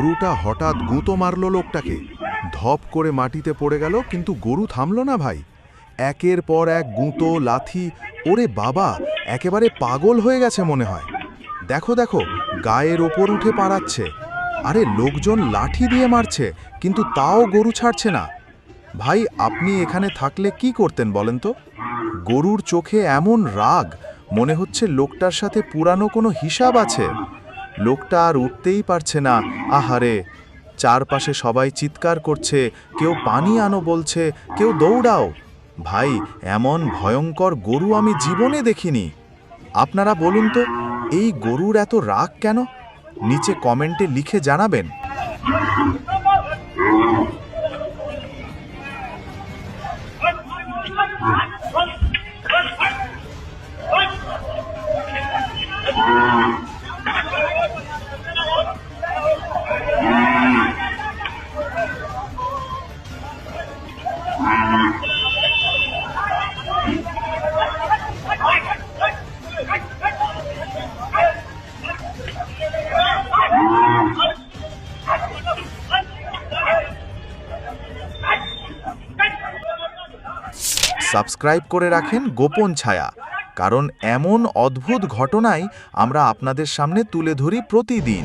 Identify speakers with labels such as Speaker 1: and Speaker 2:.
Speaker 1: গরুটা হঠাৎ গুঁতো মারল লোকটাকে। ধপ করে মাটিতে পড়ে গেল, কিন্তু গরু থামল না ভাই। একের পর এক গুঁতো, লাথি, ওরে বাবা, একেবারে পাগল হয়ে গেছে মনে হয়। দেখো দেখো, গায়ের ওপর উঠে পাড়াচ্ছে। আরে, লোকজন লাঠি দিয়ে মারছে, কিন্তু তাও গরু ছাড়ছে না। ভাই, আপনি এখানে থাকলে কি করতেন বলেন তো? গরুর চোখে এমন রাগ, মনে হচ্ছে লোকটার সাথে পুরানো কোনো হিসাব আছে। লোকটা আর উঠতেই পারছে না। আহারে, চারপাশে সবাই চিৎকার করছে, কেউ পানি আনো বলছে, কেউ দৌড়াও। ভাই, এমন ভয়ঙ্কর গরু আমি জীবনে দেখিনি। আপনারা বলুন তো, এই গরুর এত রাগ কেন? নিচে কমেন্টে লিখে জানাবেন। সাবস্ক্রাইব করে রাখেন গোপন ছায়া, কারণ এমন অদ্ভুত ঘটনাই আমরা আপনাদের সামনে তুলে ধরি প্রতিদিন।